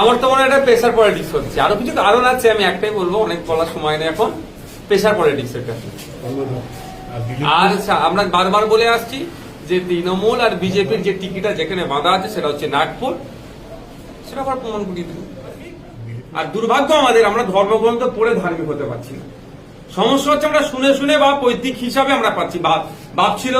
আমার তো মনে হয় এটা প্রেশার পলিটিক্স হচ্ছে। আরও কিছু কারণ আছে আমি একটাই বলব অনেক বলার সময় নেই এখন। প্রেশার পলিটিক্স এটা আর আমরা বারবার বলে আসছি যে তৃণমূল আর বিজেপির যে টিকিটা যেখানে বাঁধা আছে সেটা হচ্ছে নাগপুর। সেটা আবার প্রমাণ করিয়ে দিল আর দুর্ভাগ্য আমাদের আমরা ধর্মগ্রন্থ পড়ে ধার্মিক হতে পারছি না। সমস্যা হচ্ছে আমরা শুনে শুনে বা পৈতৃক হিসাবে আমরা পাচ্ছি। বাপ ছিল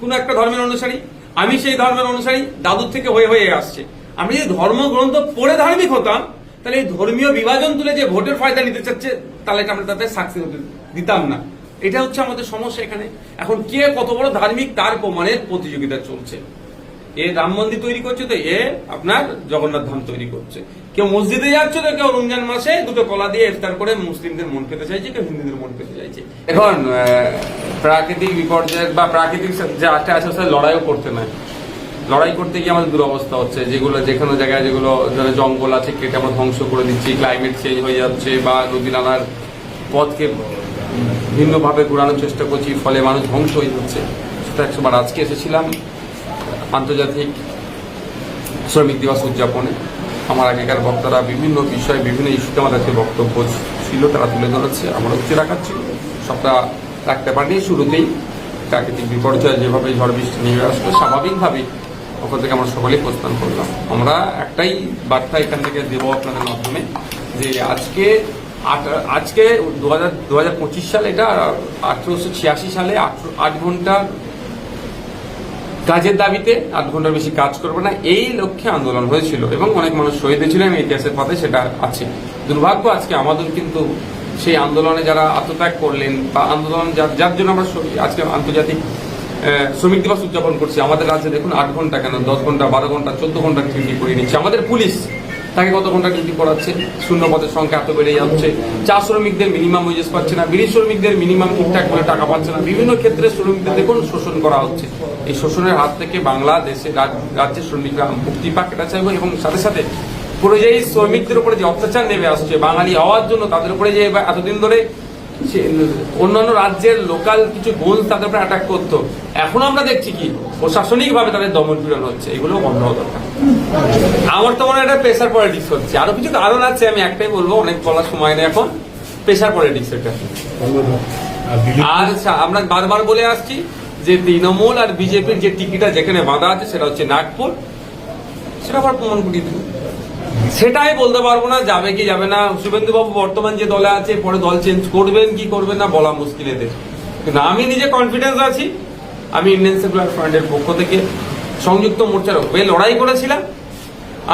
কোন একটা ধর্মের অনুসারী। আমি সেই ধর্মের অনুসারী দাদুর থেকে হয়ে হয়ে আসছে। আমি যদি ধর্মগ্রন্থ পড়ে ধার্মিক হতাম, তাহলে এই ধর্মীয় বিভাজন তুলে যে ভোটের ফায়দা নিতে চাচ্ছে, তাহলে আমরা তাদের সাকসেস দিতাম না। এটা হচ্ছে আমাদের সমস্যা এখানে। এখন কে কত বড় ধার্মিক, তার প্রমাণের প্রতিযোগিতা চলছে। এ রাম মন্দির তৈরি করছে তো, এ আপনার জগন্নাথ ধাম তৈরি করছে। কেউ মসজিদে যাচ্ছে তো, কেউ রমজান মাসে দুটো কলা দিয়ে ইফতার করে মুসলিমদের মন পেতে চাইছে, কেউ হিন্দুদের মন পেতে চাইছে। এখন প্রাকৃতিক বিপর্যয়ের বা প্রাকৃতিক যে আটটা আছে লড়াইও করতে নয় লড়াই করতে গিয়ে আমাদের দুরবস্থা হচ্ছে, যেগুলো যে কোনো জায়গায় যেগুলো জঙ্গল আছে, কেটে আমরা ধ্বংস করে দিচ্ছি ক্লাইমেট চেঞ্জ হয়ে যাচ্ছে বা নদী নালার পথকে ভিন্নভাবে ঘোরানোর চেষ্টা করছি, ফলে মানুষ ধ্বংস হয়ে যাচ্ছে। সেটা একশোবার আজকে এসেছিলাম, আন্তর্জাতিক শ্রমিক দিবস উদযাপনে। আমার আগেকার বক্তারা বিভিন্ন বিষয়ে, বিভিন্ন ইস্যুতে আমার কাছে বক্তব্য ছিল, তারা তুলে ধরেছে, আমার উচ্চ রাখার ছিল সবটা রাখতে পারিনি, শুরুতেই প্রাকৃতিক বিপর্যয় যেভাবে ঝড় বৃষ্টি নেমে আসলো স্বাভাবিকভাবেই ওখান থেকে আমরা সকলেই প্রস্থান করলাম। আমরা একটাই বার্তা এখান থেকে দেবো আপনাদের মাধ্যমে যে আজকে আজকে দু হাজার সালে এটা আঠেরোশো ছিয়াশি সালে আট- আট ঘণ্টা কাজের দাবিতে আধ ঘণ্টার বেশি কাজ করবে না, এই লক্ষ্যে আন্দোলন হয়েছিল এবং অনেক মানুষ শহীদ হয়েছিলেন ইতিহাসের পাতে সেটা আছে। দুর্ভাগ্য আজকে আমাদের কিন্তু সেই আন্দোলনে যারা আত্মত্যাগ করলেন বা আন্দোলন যার জন্য আমরা আজকে আন্তর্জাতিক শ্রমিক দিবস উদযাপন করছি। আমাদের রাজ্যে দেখুন আট ঘণ্টা কেন? দশ ঘণ্টা, বারো ঘণ্টা, চোদ্দ ঘণ্টা ডিউটি করিয়ে নিচ্ছে। আমাদের পুলিশ তাকে কত ঘণ্টা ডিউটি করাচ্ছে? শূন্য পদের সংখ্যা এত বেড়ে যাচ্ছে। চা শ্রমিকদের মিনিমাম ওয়েজেস পাচ্ছে না। বিড়ি শ্রমিকদের মিনিমাম ঠিকঠাক করে টাকা পাচ্ছে না। বিভিন্ন ক্ষেত্রে শ্রমিকদের দেখুন শোষণ করা হচ্ছে। এই শোষণের হাত থেকে বাংলাদেশে রাজ- রাজ্যের শ্রমিকরা মুক্তি পাক এটা চাইব এবং সাথে সাথে পরিযায়ী শ্রমিকদের উপরে যে অত্যাচার নেমে আসছে, বাঙালি হওয়ার জন্য তাদের উপরে যে এতদিন ধরে অন্যান্য রাজ্যের লোকাল কিছু গোল তাদের উপরে অ্যাটাক করতো। এখন আমরা দেখছি কি প্রশাসনিক ভাবে তাদের দমন পীড়ন হচ্ছে। এগুলো বন্ধ হওয়া দরকার। আমার তো মনে হয় এটা প্রেশার পলিটিক্স হচ্ছে। আরও কিছু কারণ আছে, আমি একটাই বলব, অনেক বলার সময় নেই এখন। প্রেশার পলিটিক্স এটা। আর সা- আমরা বারবার বলে আসছি যে তৃণমূল আর বিজেপির যে টিকিটা যেখানে বাঁধা আছে, সেটা হচ্ছে নাগপুর। সেটা আবার প্রমাণ করিয়ে দিল সেটাই বলতে পারব না যাবে কি যাবে না। শুভেন্দু বাবু বর্তমান যে দলে আছে পরে দল চেঞ্জ করবেন কি করবেন না বলা মুশকিল এদের। কিন্তু আমি নিজে কনফিডেন্স আছি। আমি ইন্ডিয়ান সেকুলার ফ্রন্টের পক্ষ থেকে সংযুক্ত মোর্চার হয়ে লড়াই করেছিলাম।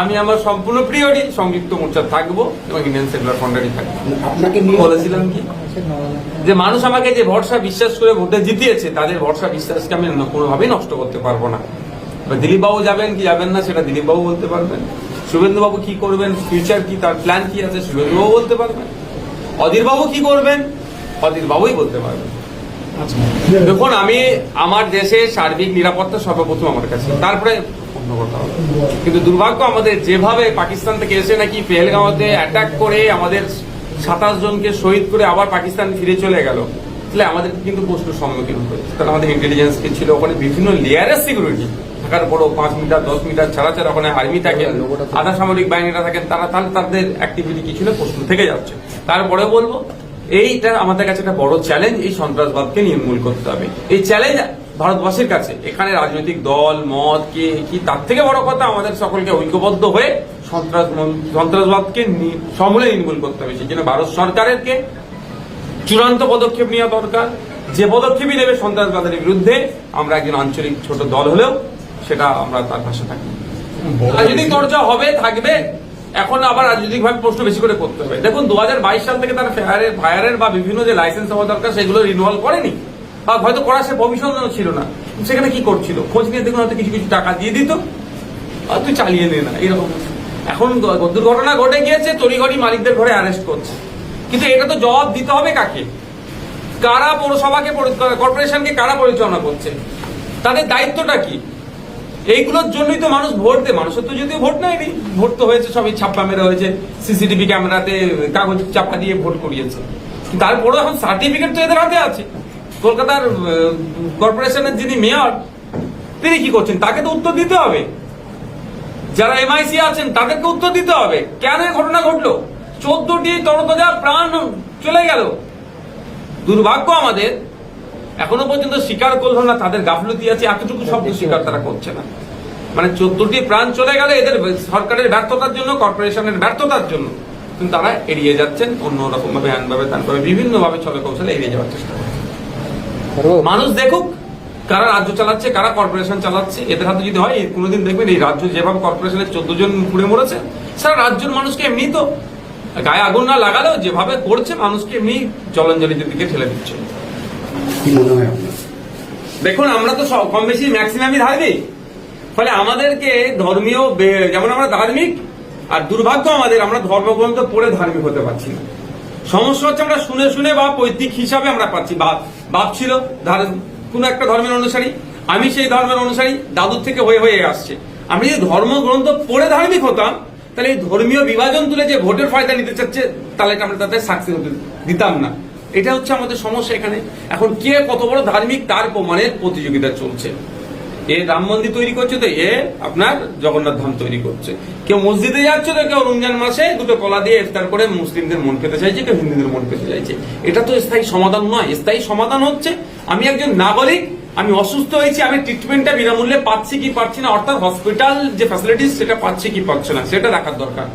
আমি আমার সম্পূর্ণ প্রিয়রই সংযুক্ত মোর্চা থাকব এবং ইন্ডিয়ান সেকুলার ফ্রন্টেরই থাকব। আপনাকে বলেছিলাম কি? যে মানুষ আমাকে যে ভরসা বিশ্বাস করে ভোটে জিতিয়েছে তাদের ভরসা বিশ্বাসকে আমি কোনোভাবেই নষ্ট করতে পারব না। এবার দিলীপ যাবেন কি যাবেন না সেটা দিলীপবাবু বলতে পারবেন। শুভেন্দু বাবু কি করবেন? ফিউচার কি? তার প্ল্যান কি আছে? শুভেন্দু বাবু বলতে পারবেন। অধীর বাবু কি করবেন? অধীর বাবুই বলতে পারবেন। দেখুন আমি আমার দেশে সার্বিক নিরাপত্তা সর্বপ্রথম আমার কাছে। তারপরে অন্য কথা হবে। কিন্তু দুর্ভাগ্য আমাদের যেভাবে পাকিস্তান থেকে এসে নাকি পেহেলগাঁওতে অ্যাটাক করে আমাদের সাতাশ জনকে শহীদ করে আবার পাকিস্তান ফিরে চলে গেল। তাহলে আমাদের কিন্তু প্রশ্নের সম্মুখীন হয়েছে তাহলে আমাদের ইন্টেলিজেন্স কি ছিল? ওখানে বিভিন্ন লেয়ারের সিকিউরিটি থাকার পরও পাঁচ মিটার দশ মিটার ছাড়া ছাড়া ওখানে আর্মি থাকে আধা সামরিক বাহিনীরা থাকেন তারা তাহলে তাদের অ্যাক্টিভিটি কি ছিল? প্রশ্ন থেকে যাচ্ছে। তারপরে বলব এইটা আমাদের কাছে একটা বড় চ্যালেঞ্জ এই সন্ত্রাসবাদকে নির্মূল করতে হবে। এই চ্যালেঞ্জ ভারতবাসীর কাছে এখানে রাজনৈতিক দল মত কে কি তার থেকে বড় কথা আমাদের সকলকে ঐক্যবদ্ধ হয়ে সন্ত্রাস সন্ত্রাসবাদকে সমূলে নির্মূল করতে হবে। সেই জন্য ভারত সরকারেরকে চূড়ান্ত পদক্ষেপ নেওয়া দরকার। যে পদক্ষেপই নেবে সন্ত্রাসবাদের বিরুদ্ধে আমরা একজন আঞ্চলিক ছোট দল হলেও সেটা আমরা তার পাশে থাকি রাজনৈতিক চর্চা হবে থাকবে। এখন আবার রাজনৈতিক ভাবে প্রশ্ন বেশি করে করতে হবে। দেখুন দু হাজার বাইশ সাল থেকে তার ফায়ারের ফায়ারের বা বিভিন্ন যে লাইসেন্স হওয়া দরকার সেগুলো রিনুয়াল করেনি। বা হয়তো করা সে ভবিষ্যৎ ছিল না। সেখানে কি করছিল? খোঁজ নিয়ে দেখুন হয়তো কিছু কিছু টাকা দিয়ে দিত। আর তুই চালিয়ে নে না এরকম। এখন দুর্ঘটনা ঘটে গিয়েছে তড়িঘড়ি মালিকদের ঘরে অ্যারেস্ট করছে। কিন্তু এটা তো জবাব দিতে হবে কাকে? কারা পৌরসভাকে পরি- কর্পোরেশনকে কারা পরিচালনা করছে? তাদের দায়িত্বটা কি? এইগুলোর জন্যই তো মানুষ ভোট দেয়। মানুষের তো যদিও ভোট নেয়নি। ভোট তো হয়েছে, সবই ছাপ্পা মেরে হয়েছে। সিসিটিভি ক্যামেরাতে কাগজ চাপা দিয়ে ভোট করিয়েছে। কিন্তু তারপরেও এখন সার্টিফিকেট তো এদের হাতে আছে। কলকাতার কর্পোরেশনের যিনি মেয়র, তিনি কি করছেন? তাকে তো উত্তর দিতে হবে। যারা এমআইসি আছেন, তাদেরকে উত্তর দিতে হবে। কেন ঘটনা ঘটলো? চোদ্দটি তরতাজা প্রাণ চলে গেল। দুর্ভাগ্য আমাদের এখনও পর্যন্ত স্বীকার করল না তাদের গাফলতি আছে এতটুকু শব্দ স্বীকার তারা করছে না। মানে চোদ্দটি প্রাণ চলে গেলে এদের সরকারের ব্যর্থতার জন্য কর্পোরেশনের ব্যর্থতার জন্য। কিন্তু তারা এড়িয়ে যাচ্ছেন অন্যরকম ভাবে আনভাবে তানভাবে বিভিন্ন ভাবে চলে কৌশলে এড়িয়ে যাওয়ার চেষ্টা করছে। মানুষ দেখুক কারা রাজ্য চালাচ্ছে কারা কর্পোরেশন চালাচ্ছে এদের হাতে যদি হয় কোনোদিন দেখবেন এই রাজ্য যেভাবে কর্পোরেশনের চোদ্দ জন পুড়ে মরেছে সারা রাজ্যের মানুষকে এমনি তো গায়ে আগুন না লাগালেও যেভাবে করছে মানুষকে এমনি জলাঞ্জলির দিকে ঠেলে দিচ্ছে। কি মনে হয় আপনার? দেখুন আমরা তো সব- কম বেশি ম্যাক্সিমামই ধার্মিক। ফলে আমাদেরকে ধর্মীয় বে- যেমন আমরা ধার্মিক আর দুর্ভাগ্য আমাদের আমরা ধর্মগ্রন্থ পড়ে ধার্মিক হতে পারছি না। সমস্যা হচ্ছে আমরা শুনে শুনে বা পৈতৃক হিসাবে আমরা পাচ্ছি। বাপ বাপ ছিল কোন একটা ধর্মের অনুসারী আমি সেই ধর্মের অনুসারী দাদুর থেকে হয়ে হয়ে আসছে। আমি যদি ধর্মগ্রন্থ পড়ে ধার্মিক হতাম তাহলে এই ধর্মীয় বিভাজন তুলে যে ভোটের ফায়দা নিতে চাচ্ছে, তাহলে আমরা তাদের সাকসেস হতে দিতাম না। এটা হচ্ছে আমাদের সমস্যা এখানে। এখন কে কত বড় ধার্মিক, তার প্রমাণের প্রতিযোগিতা চলছে। এ রাম মন্দির তৈরি করছে তো, এ আপনার জগন্নাথ ধাম তৈরি করছে। কেউ মসজিদে যাচ্ছে তো, কেউ রমজান মাসে দুটো কলা দিয়ে ইফতার করে মুসলিমদের মন পেতে চাইছে, কেউ হিন্দুদের মন পেতে চাইছে। এটা তো স্থায়ী সমাধান নয়। স্থায়ী সমাধান হচ্ছে, আমি একজন নাগরিক, আমি অসুস্থ হয়েছি, আমি ট্রিটমেন্টটা বিনামূল্যে পাচ্ছি কি পাচ্ছি না, অর্থাৎ হসপিটাল যে ফ্যাসিলিটিস সেটা পাচ্ছি কি পাচ্ছে না, সেটা দেখার দরকার।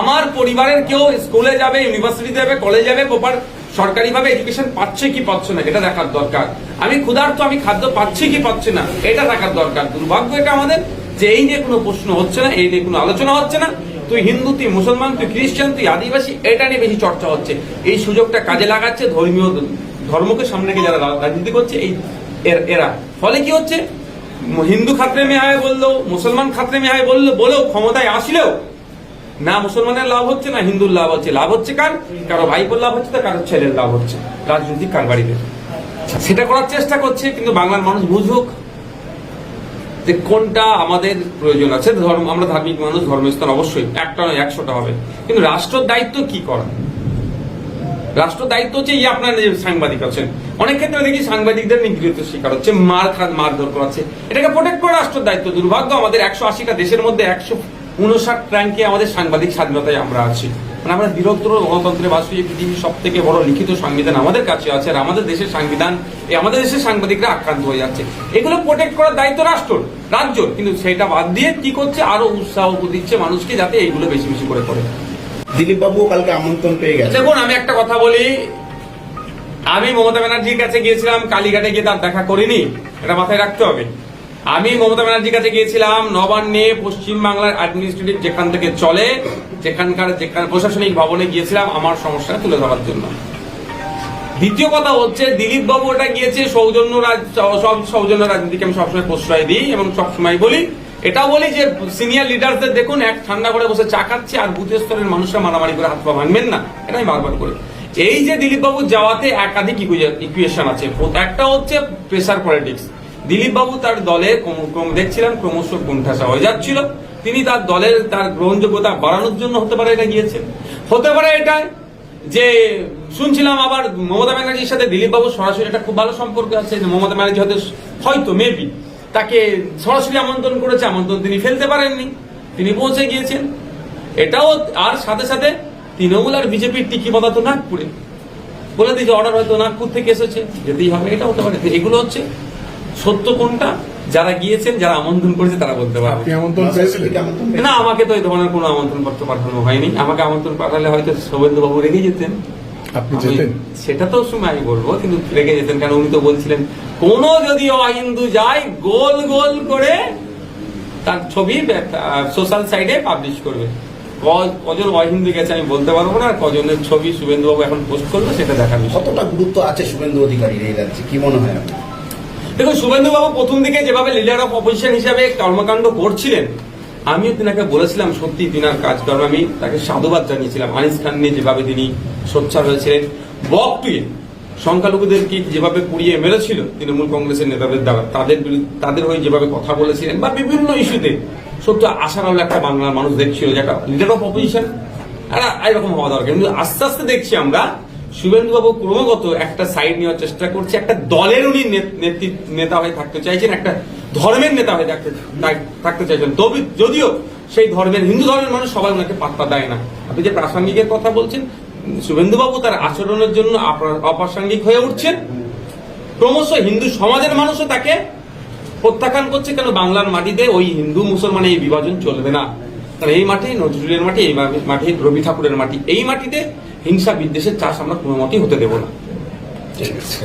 আমার পরিবারের কেউ স্কুলে যাবে ইউনিভার্সিটি যাবে কলেজ যাবে প্রপার সরকারিভাবে এডুকেশন পাচ্ছে কি পাচ্ছে না এটা দেখার দরকার। আমি ক্ষুধার্ত, আমি খাদ্য পাচ্ছি কি পাচ্ছি না, এটা দেখার দরকার। দুর্ভাগ্য এটা আমাদের যে এই নিয়ে কোনো প্রশ্ন হচ্ছে না, এই নিয়ে কোনো আলোচনা হচ্ছে না। তুই হিন্দু, তুই মুসলমান, তুই খ্রিস্টান, তুই আদিবাসী, এটা নিয়ে বেশি চর্চা হচ্ছে। এই সুযোগটা কাজে লাগাচ্ছে ধর্মীয় ধর্মকে সামনে রেখে যারা রাজনীতি করছে, এই এর- ফলে কি হচ্ছে? হিন্দু খাত্রে মেহায় বলল মুসলমান খাত্রে মেহায় বলল বলেও ক্ষমতায় আসলেও না মুসলমানের লাভ হচ্ছে, না হিন্দুর লাভ হচ্ছে। লাভ হচ্ছে কার? কারও ভাইপোর লাভ হচ্ছে, তো কারও ছেলের লাভ হচ্ছে। রাজনৈতিক কারবারিদের। সেটা করার চেষ্টা করছে, কিন্তু বাংলার মানুষ বুঝুক যে কোনটা আমাদের প্রয়োজন আছে। ধর্ম, আমরা ধার্মিক মানুষ ধর্মস্থান অবশ্যই একটা নয়, একশোটা হবে। কিন্তু রাষ্ট্রের দায়িত্ব কি করা? রাষ্ট্র দায়িত্ব হচ্ছে, এই আপনার যে সাংবাদিক আছেন, অনেক ক্ষেত্রে দেখি সাংবাদিকদের নিগৃহীত শিকার হচ্ছে, মার খান মারধর করাচ্ছে। এটাকে প্রোটেক্ট করা রাষ্ট্রের দায়িত্ব। দুর্ভাগ্য আমাদের একশো আশিটা দেশের মধ্যে একশো উনষাট র্যাঙ্কে আমাদের সাংবাদিক স্বাধীনতায় আমরা আছি। মানে আমরা বৃহত্তর গণতন্ত্রের বাসী পৃথিবীর সব থেকে বড় লিখিত সংবিধান আমাদের কাছে আছে আর আমাদের দেশের সংবিধান এই আমাদের দেশের সাংবাদিকরা আক্রান্ত হয়ে যাচ্ছে। এগুলো প্রোটেক্ট করার দায়িত্ব রাষ্ট্র রাজ্য। কিন্তু সেটা বাদ দিয়ে কি করছে? আরও উৎসাহ দিচ্ছে মানুষকে যাতে এইগুলো বেশি বেশি করে করে। দিলীপ বাবুও কালকে আমন্ত্রণ পেয়ে গেছে। দেখুন আমি একটা কথা বলি। আমি মমতা ব্যানার্জির কাছে গিয়েছিলাম কালীঘাটে গিয়ে তার দেখা করিনি। এটা মাথায় রাখতে হবে। আমি মমতা ব্যানার্জির কাছে গিয়েছিলাম, নবান্নে পশ্চিম বাংলার অ্যাডমিনিস্ট্রেটিভ যেখান থেকে চলে, যেখানকার যেখানে প্রশাসনিক ভবনে গিয়েছিলাম, আমার সমস্যা তুলে ধরার জন্য। দ্বিতীয় কথা হচ্ছে দিলীপ বাবু ওটা গিয়েছে, সৌজন্য রাজ সব সৌজন্য রাজনীতিকে আমি সবসময় প্রশ্রয় দিই এবং সবসময় বলি। এটা বলি যে সিনিয়র লিডারদের দেখুন, এক ঠান্ডা করে বসে চা খাচ্ছে আর বুথ স্তরের মানুষরা মারামারি করে হাত পা ভাঙবেন না। এটাই বারবার করি এই যে দিলীপ বাবু যাওয়াতে একাধিক ইকুয়েশন আছে। একটা হচ্ছে প্রেসার পলিটিক্স দিলীপ বাবু তার দলে ক্রম- ক্রম- দেখছিলাম, ক্রমশ কোণঠাসা হয়ে যাচ্ছিল। তিনি তার দলের, তার গ্রহণযোগ্যতা বাড়ানোর জন্য হতে পারে এটা গিয়েছেন। হতে পারে এটা যে, শুনছিলাম আবার মমতা ব্যানার্জির সাথে দিলীপ বাবু সরাসরি একটা খুব ভালো সম্পর্ক আছে, যে মমতা ব্যানার্জি হয়তো হয়তো মেবি তাকে সরাসরি আমন্ত্রণ করেছে, আমন্ত্রণ তিনি ফেলতে পারেননি। তিনি পৌঁছে গিয়েছেন। এটাও আর সাথে সাথে তৃণমূল আর বিজেপির টিকিমতা তো নাগপুরে। বলে দিয়েছে অর্ডার হয়তো নাগপুর থেকে এসেছে। যেতেই হবে, এটা হতে পারে। এগুলো হচ্ছে সত্য কোনটা? যারা গিয়েছেন যারা আমন্ত্রণ করেছে তারা বলতে পারবে? না আমাকে তো এই ধরনের কোনো আমন্ত্রণ পত্র পাঠানো হয়নি। আমাকে আমন্ত্রণ পাঠালে হয়তো শুভেন্দু বাবু রেগে যেতেন। আপনি যেতেন? সেটা তো সময় আমি বলব কিন্তু রেগে যেতেন কারণ উনি তো বলছিলেন কোন যদি অহিন্দু যায় গোল গোল করে তার ছবি সোশ্যাল সাইডে পাবলিশ করবে। কজন অহিন্দু গেছে আমি বলতে পারব না। কজনের ছবি শুভেন্দু বাবু এখন পোস্ট করল সেটা দেখার বিষয়। কতটা গুরুত্ব আছে শুভেন্দু অধিকারীর এই রাজ্যে? কি মনে হয় আপনার? দেখুন শুভেন্দু বাবু প্রথম দিকে যেভাবে লিডার অফ অপোজিশন হিসাবে কর্মকাণ্ড করছিলেন, আমিও তিনাকে বলেছিলাম, সত্যি তিনার কাজকর্ম আমি তাকে সাধুবাদ জানিয়েছিলাম। আনিস খান নিয়ে যেভাবে তিনি সোচ্চার হয়েছিলেন, বক টুয়ে সংখ্যালঘুদেরকে যেভাবে পুড়িয়ে মেরেছিল তৃণমূল কংগ্রেসের নেতাদের দ্বারা, তাদের তাদের হয়ে যেভাবে কথা বলেছিলেন, বা বিভিন্ন ইস্যুতে সত্য আশার আলো একটা বাংলার মানুষ দেখছিল যে একটা লিডার অফ অপোজিশন এরা এরকম হওয়া দরকার। কিন্তু আস্তে আস্তে দেখছি আমরা শুভেন্দু বাবু ক্রমাগত একটা সাইড নেওয়ার চেষ্টা করছে, একটা দলের উনি নেত- হয়ে থাকতে চাইছেন, একটা ধর্মের নেতা হয়ে থাকতে থাকতে চাইছেন। তবে যদিও সেই ধর্মের, হিন্দু ধর্মের মানুষ সবাই ওনাকে পাত্তা দেয় না। আপনি যে প্রাসঙ্গিকের কথা বলছেন, শুভেন্দুবাবু তার আচরণের জন্য অপ্রাসঙ্গিক হয়ে উঠছেন। ক্রমশ হিন্দু সমাজের মানুষও তাকে প্রত্যাখ্যান করছে, কেন বাংলার মাটিতে ওই হিন্দু মুসলমানের এই বিভাজন চলবে না। কারণ এই মাটি নজরুলের মাটি, এই মা- মাটি রবি ঠাকুরের মাটি। এই মাটিতে হিংসা বিদ্বেষের চাষ আমরা কোনো মতেই হতে দেবো না।